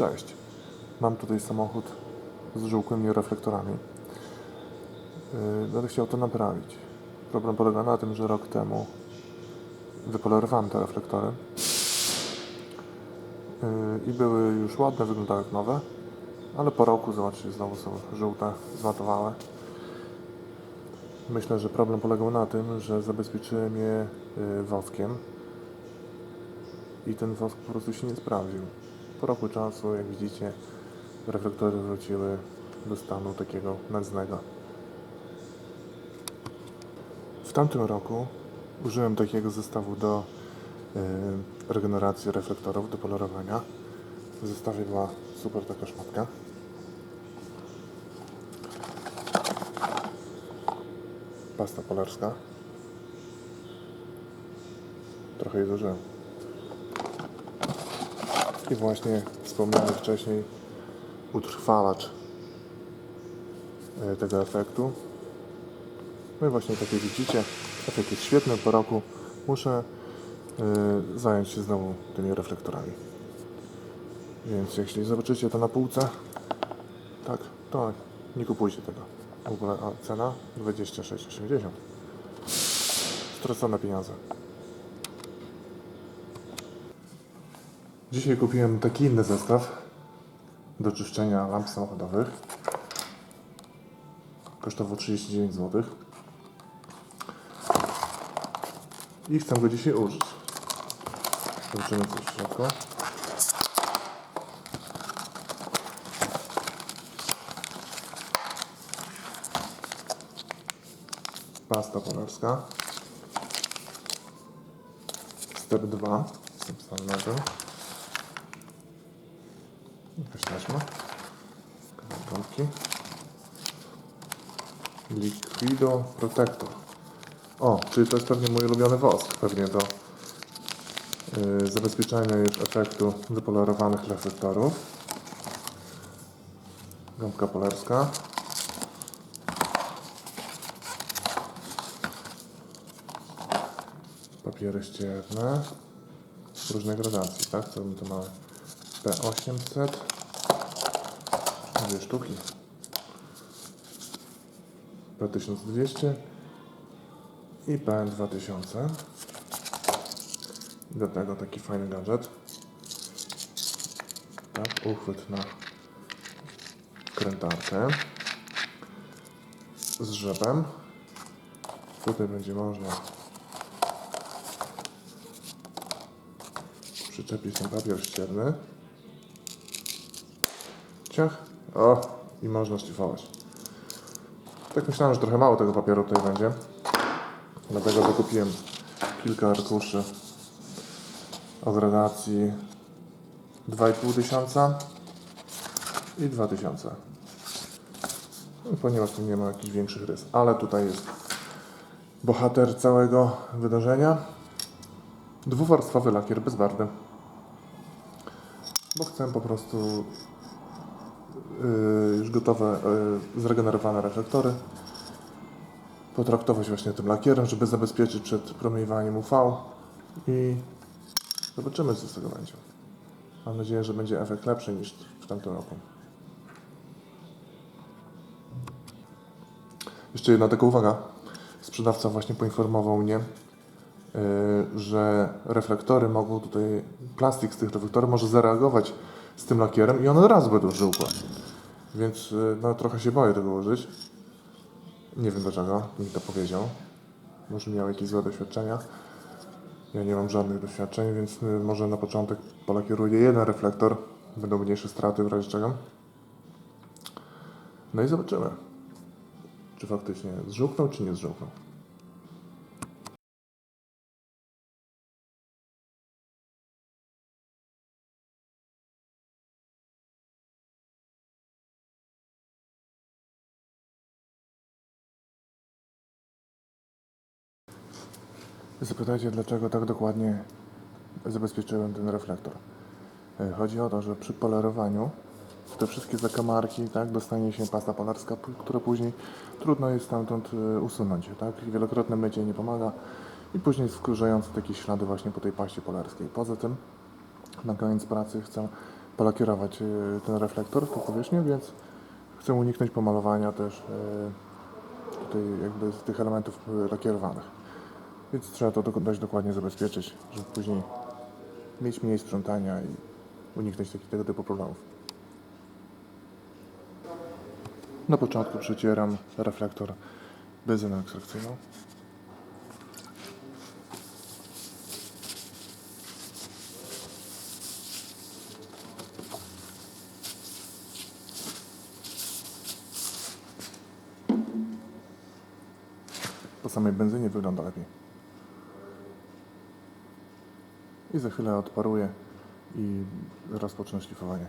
Cześć. Mam tutaj samochód z żółkłymi reflektorami. Yy, Będę chciał to naprawić. Problem polega na tym, że rok temu wypolerowałem te reflektory Yy, i były już ładne, wyglądały jak nowe, ale po roku, zobaczcie, znowu są żółte, zmatowane. Myślę, że problem polegał na tym, że zabezpieczyłem je yy, woskiem i ten wosk po prostu się nie sprawdził. Po roku czasu, jak widzicie, reflektory wróciły do stanu takiego nędznego. W tamtym roku użyłem takiego zestawu do y, regeneracji reflektorów, do polerowania. W zestawie była super taka szmatka. Pasta polarska. Trochę jej zużyłem. I właśnie wspomniany wcześniej utrwalacz e, tego efektu. No i właśnie tak jak widzicie, efekt jest świetny. Po roku muszę e, zająć się znowu tymi reflektorami. Więc jeśli zobaczycie to na półce, tak, to nie kupujcie tego. W ogóle a cena 26,80. Stracone pieniądze. Dzisiaj kupiłem taki inny zestaw do czyszczenia lamp samochodowych. Kosztował 39 zł. I chcę go dzisiaj użyć. Zobaczymy co w środku. Pasta polarska. Step 2. Step na tym. Jakaś taśma. Kawałki. Liquido Protector. O, czyli to jest pewnie mój ulubiony wosk. Pewnie do yy, zabezpieczenia już efektu wypolerowanych reflektorów. Gąbka polarska. Papiery ścierne. Różnej gradacji, tak? Co my tu mamy? P800 dwie sztuki P1200 i P2000 do tego taki fajny gadżet tak, uchwyt na krętarkę z żebem tutaj będzie można przyczepić ten papier ścierny Ciach. O, i można szlifować. Tak myślałem, że trochę mało tego papieru tutaj będzie. Dlatego zakupiłem kilka arkuszy o gradacji 2,5 tysiąca i 2000. No, ponieważ tu nie ma jakichś większych rys. Ale tutaj jest bohater całego wydarzenia. Dwuwarstwowy lakier bezbarwny. Bo chcę po prostu już gotowe, y, zregenerowane reflektory potraktować właśnie tym lakierem, żeby zabezpieczyć przed promieniowaniem UV i zobaczymy co z tego będzie. Mam nadzieję, że będzie efekt lepszy niż w tamtym roku. Jeszcze jedna taka uwaga. Sprzedawca właśnie poinformował mnie, y, że reflektory mogą tutaj, plastik z tych reflektorów może zareagować z tym lakierem i one od razu będą żółkłe. Więc y, no, trochę się boję tego użyć. Nie wiem dlaczego, mi to powiedział. Może miał jakieś złe doświadczenia. Ja nie mam żadnych doświadczeń, więc y, może na początek polakieruję jeden reflektor. Będą mniejsze straty w razie czego. No i zobaczymy, czy faktycznie zżółknął, czy nie zżółknął. Zapytajcie, dlaczego tak dokładnie zabezpieczyłem ten reflektor. E, Chodzi o to, że przy polerowaniu te wszystkie zakamarki, tak, dostanie się pasta polarska, która później trudno jest stamtąd e, usunąć, tak? Wielokrotne mycie nie pomaga i później wkurzające takie ślady właśnie po tej paście polarskiej. Poza tym na koniec pracy chcę polakierować y, ten reflektor, tą powierzchnię, więc chcę uniknąć pomalowania też tutaj jakby z tych elementów lakierowanych. Więc trzeba to do- dość dokładnie zabezpieczyć, żeby później mieć mniej sprzątania i uniknąć takich, tego typu problemów. Na początku przecieram reflektor benzyną ekstrakcyjną. Po samej benzynie wygląda lepiej. I za chwilę odparuję i rozpocznę szlifowanie.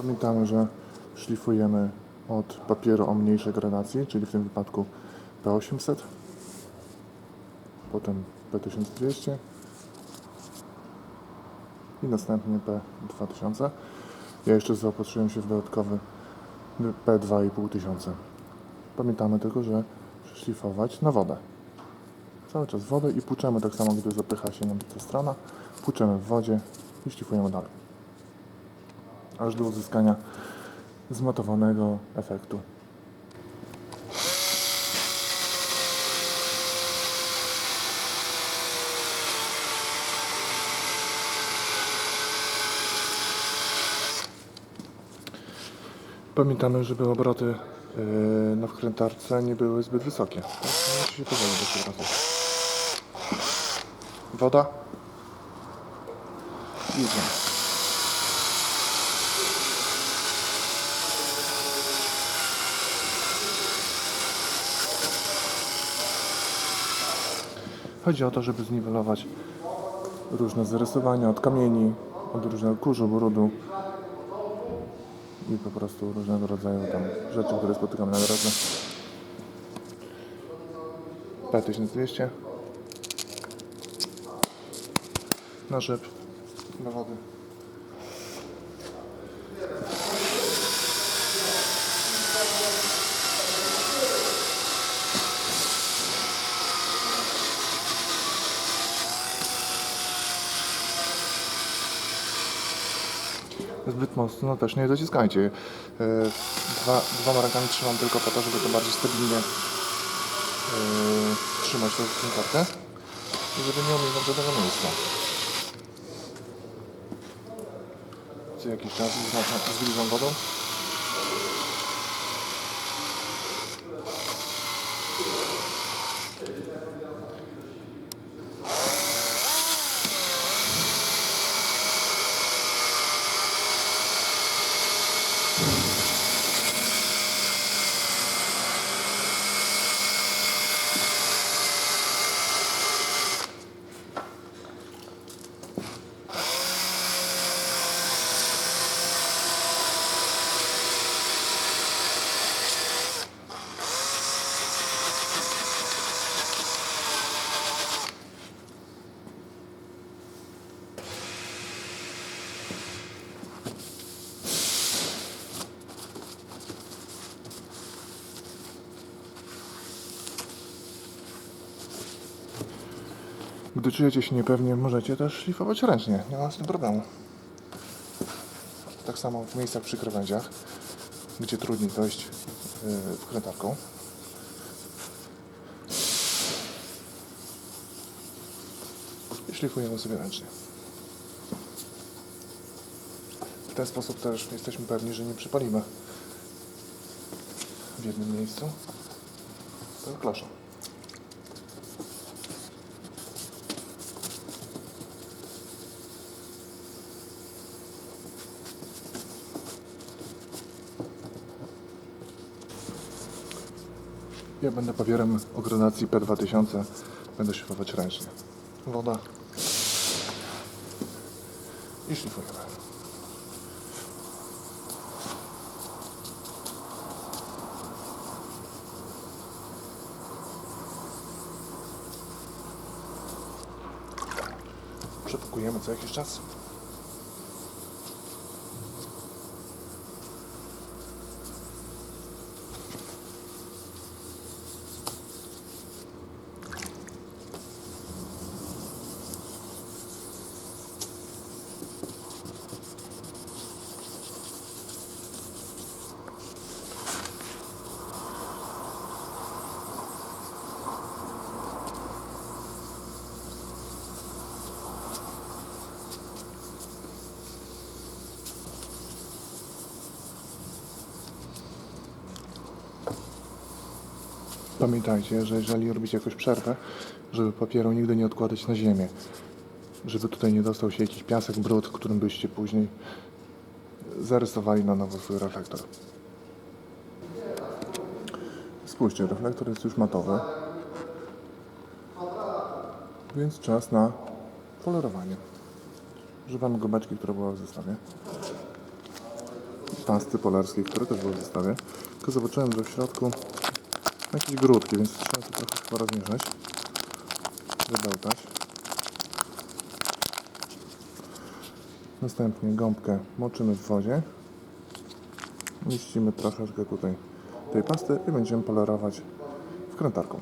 Pamiętamy, że szlifujemy od papieru o mniejszej gradacji, czyli w tym wypadku P800, potem P1200 i następnie P2000. Ja jeszcze zaopatrzyłem się w dodatkowy P2500. Pamiętamy tylko, że szlifować na wodę. Cały czas wodę i płuczemy tak samo, gdy zapycha się nam ta strona. Płuczemy w wodzie i szlifujemy dalej aż do uzyskania zmatowanego efektu. Pamiętamy, żeby obroty yy, na wkrętarce nie były zbyt wysokie. Tak? Woda. I Chodzi o to, żeby zniwelować różne zarysowania od kamieni, od różnego kurzu, brudu i po prostu różnego rodzaju tam rzeczy, które spotykamy na drodze. P1200 na rzep do wody. Zbyt mocno no też nie dociskajcie. E, Dwa, dwoma rękami trzymam tylko po to, żeby to bardziej stabilnie e, trzymać tą kartę i żeby nie ominąć żadnego miejsca. Co jakiś czas zbliżam wodą. Gdy czujecie się niepewnie, możecie też szlifować ręcznie. Nie ma z tym problemu. Tak samo w miejscach przy krawędziach, gdzie trudniej dojść yy, wkrętarką. Szlifujemy sobie ręcznie. W ten sposób też jesteśmy pewni, że nie przypalimy w jednym miejscu. To klosza. Ja będę papierem o gradacji P2000. Będę szlifować ręcznie. Woda. I szlifujemy. Przepakujemy co jakiś czas. Pamiętajcie, że jeżeli robicie jakąś przerwę, żeby papieru nigdy nie odkładać na ziemię. Żeby tutaj nie dostał się jakiś piasek, brud, którym byście później zarysowali na nowo swój reflektor. Spójrzcie, reflektor jest już matowy. Więc czas na polerowanie. Używamy gumeczki, która była w zestawie. Pasty polarskiej, które też były w zestawie. Tylko zobaczyłem, że w środku jakieś grudki, więc trzeba to trochę chyba rozmieszać. Wybełtać. Następnie gąbkę moczymy w wodzie. Mieścimy troszeczkę tutaj tej pasty i będziemy polerować wkrętarką.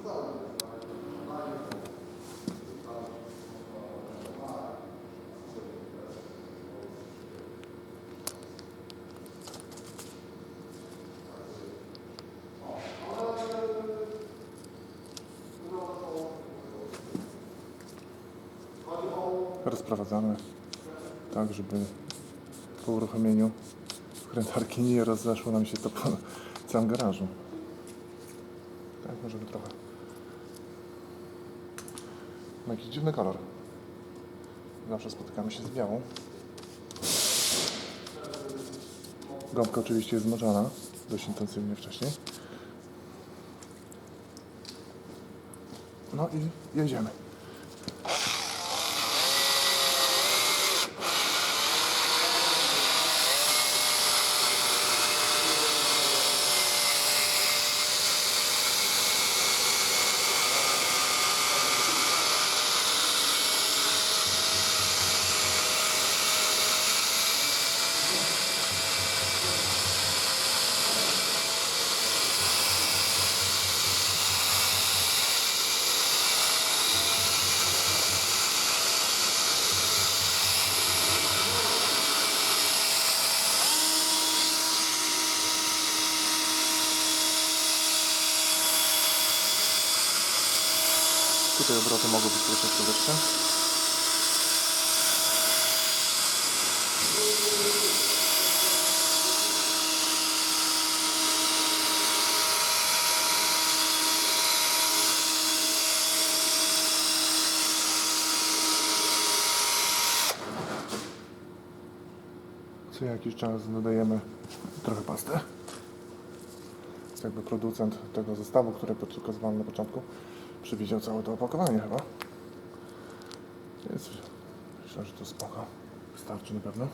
Rozprowadzamy tak, żeby po uruchomieniu wkrętarki nie rozeszło nam się to po całym garażu. Tak, możemy trochę. Ma jakiś dziwny kolor. Zawsze spotykamy się z białą. Gąbka oczywiście jest zmoczona dość intensywnie wcześniej. No i jedziemy. Tutaj obroty mogą być troszeczkę wyższe. Co jakiś czas dodajemy trochę pasty. Jakby producent tego zestawu, który pokazywałem na początku, przewidział całe to opakowanie chyba. Więc myślę, że to spoko. Wystarczy na pewno.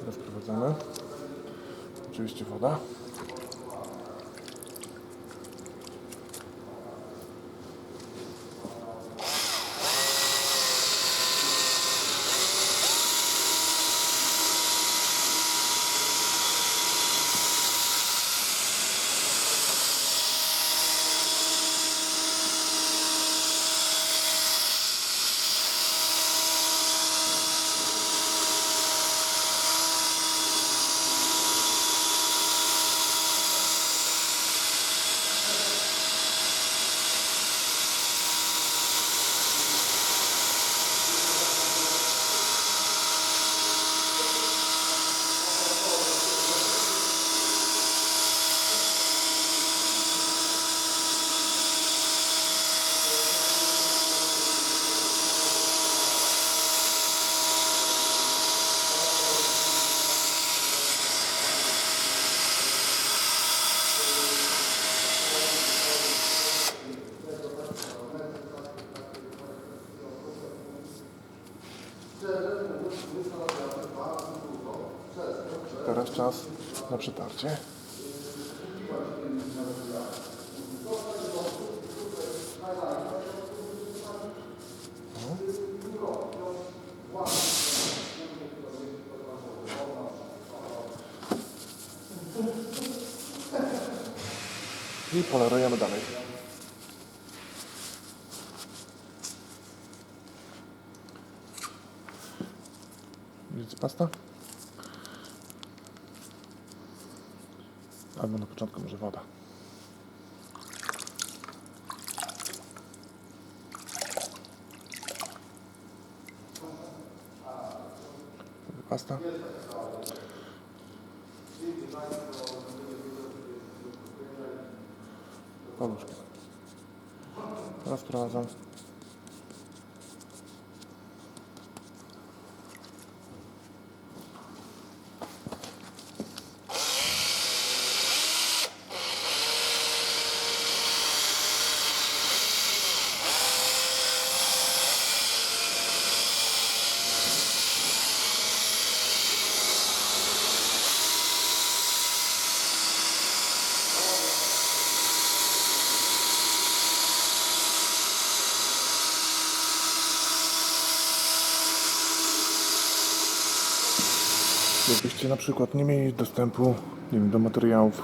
Teraz prowadzamy. Oczywiście woda. Na przetarcie. I polerujemy dalej. Widzicie pasta? Albo na początku może woda. Pasta. Paluszki. Teraz sprawdzam. Jakbyście na przykład nie mieli dostępu nie wiem, do materiałów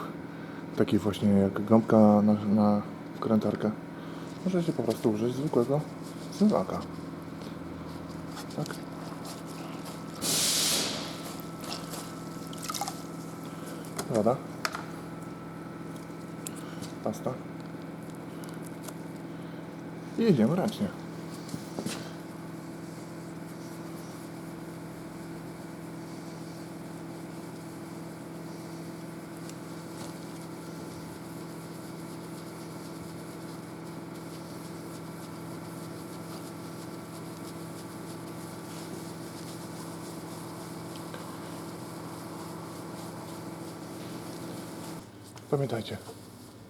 takich właśnie jak gąbka na, na wkrętarkę, możecie po prostu użyć zwykłego zmywaka. Tak? Woda. Pasta. I jedziemy ręcznie. Pamiętajcie,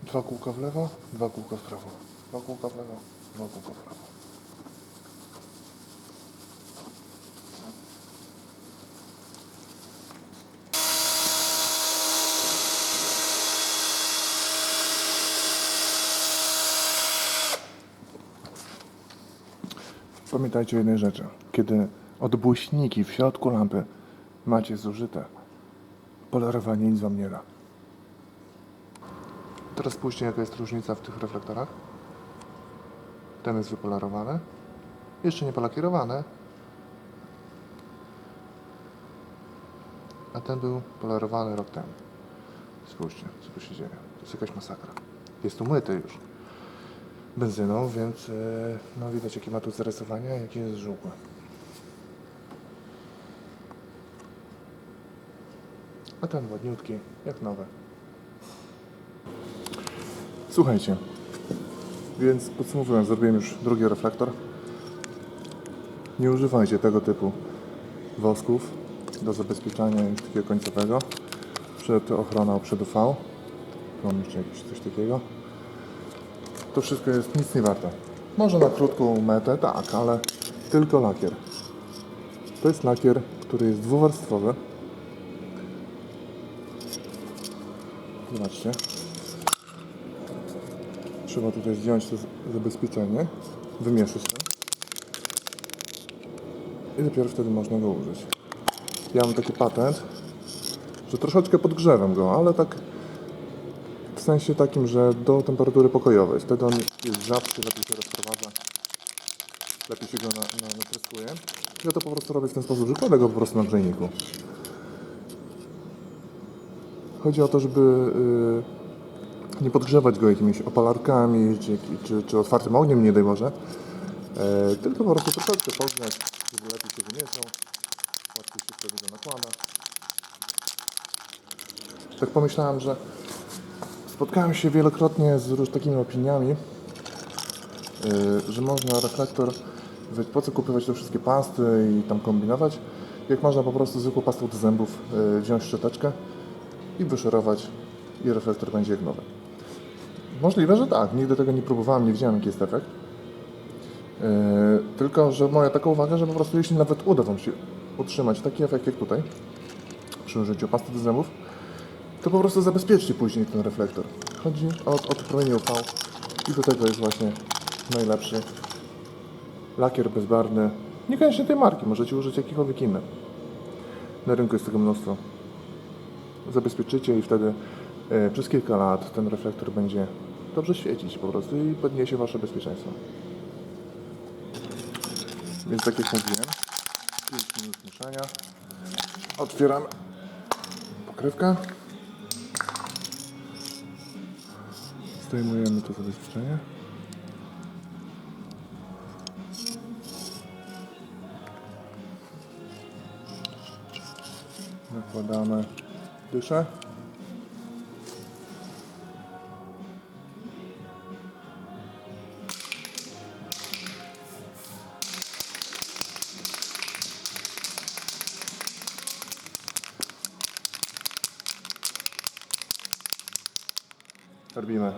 dwa kółka w lewo, dwa kółka w prawo. Dwa kółka w lewo, dwa kółka w prawo. Pamiętajcie o jednej rzeczy. Kiedy odbłyśniki w środku lampy macie zużyte, polerowanie nic wam nie da. Teraz spójrzcie jaka jest różnica w tych reflektorach. Ten jest wypolarowany. Jeszcze nie polakierowany. A ten był polarowany rok temu. Spójrzcie, co tu się dzieje. To jest jakaś masakra. Jest umyty już benzyną, więc e, no widać jakie ma tu zarysowania, jakie jest żółkłe. A ten ładniutki, jak nowe. Słuchajcie, więc podsumowując, zrobiłem już drugi reflektor. Nie używajcie tego typu wosków do zabezpieczania ich takiego końcowego przed ochroną przed UV. Mam jeszcze jakieś coś takiego. To wszystko jest nic nie warte. Może na krótką metę, tak, ale tylko lakier. To jest lakier, który jest dwuwarstwowy. Zobaczcie. Trzeba tutaj zdjąć to zabezpieczenie, wymieszyć to. I dopiero wtedy można go użyć. Ja mam taki patent, że troszeczkę podgrzewam go, ale tak w sensie takim, że do temperatury pokojowej. Wtedy on jest rzadszy, lepiej się rozprowadza, lepiej się go na, na. Ja to po prostu robię w ten sposób, że kładę go po prostu na grzejniku. Chodzi o to, żeby y, nie podgrzewać go jakimiś opalarkami czy, czy, czy otwartym ogniem, nie daj Boże. E, tylko po prostu troszeczkę pogrzać, żeby lepiej się wymieszał. Łatwiej się wtedy go nakłada. Tak pomyślałem, że spotkałem się wielokrotnie z róż takimi opiniami, y, że można reflektor, po co kupować te wszystkie pasty i tam kombinować, jak można po prostu zwykłą pastą do zębów y, wziąć szczoteczkę i wyszorować i reflektor będzie jak nowy. Możliwe, że tak. Nigdy tego nie próbowałem, nie widziałem jaki jest efekt. Yy, tylko, że moja taka uwaga, że po prostu jeśli nawet uda Wam się utrzymać taki efekt jak tutaj, przy użyciu pasty do zębów, to po prostu zabezpieczcie później ten reflektor. Chodzi o, o promienie UV i do tego jest właśnie najlepszy lakier bezbarwny. Niekoniecznie tej marki, możecie użyć jakikolwiek inny. Na rynku jest tego mnóstwo. Zabezpieczycie i wtedy e, przez kilka lat ten reflektor będzie dobrze świecić po prostu i podniesie Wasze bezpieczeństwo. Więc tak jak mówiłem, 5 minut mieszania. Otwieramy pokrywkę. Zdejmujemy to zabezpieczenie. Nakładamy dyszę.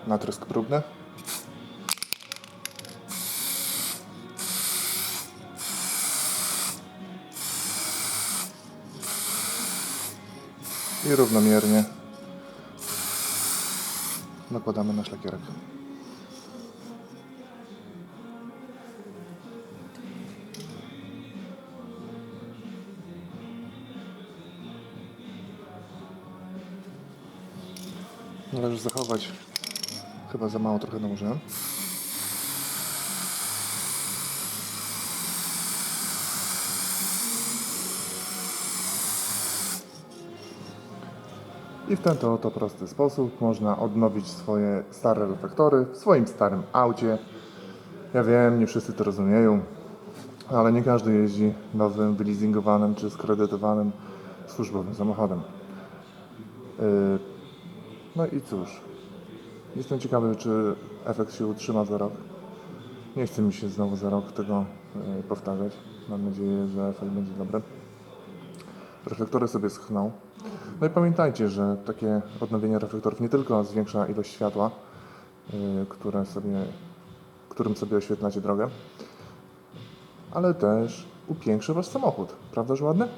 Natrysk próbny. I równomiernie nakładamy na szlakierek. Należy zachować. Chyba za mało trochę nałożyłem. I w ten to oto prosty sposób można odnowić swoje stare reflektory w swoim starym aucie. Ja wiem, nie wszyscy to rozumieją, ale nie każdy jeździ nowym, wyleasingowanym czy skredytowanym służbowym samochodem. Yy, no i cóż, jestem ciekawy, czy efekt się utrzyma za rok. Nie chce mi się znowu za rok tego yy, powtarzać. Mam nadzieję, że efekt będzie dobry. Reflektory sobie schną. No i pamiętajcie, że takie odnowienie reflektorów nie tylko zwiększa ilość światła, yy, które sobie, którym sobie oświetlacie drogę, ale też upiększy wasz samochód. Prawda, że ładne?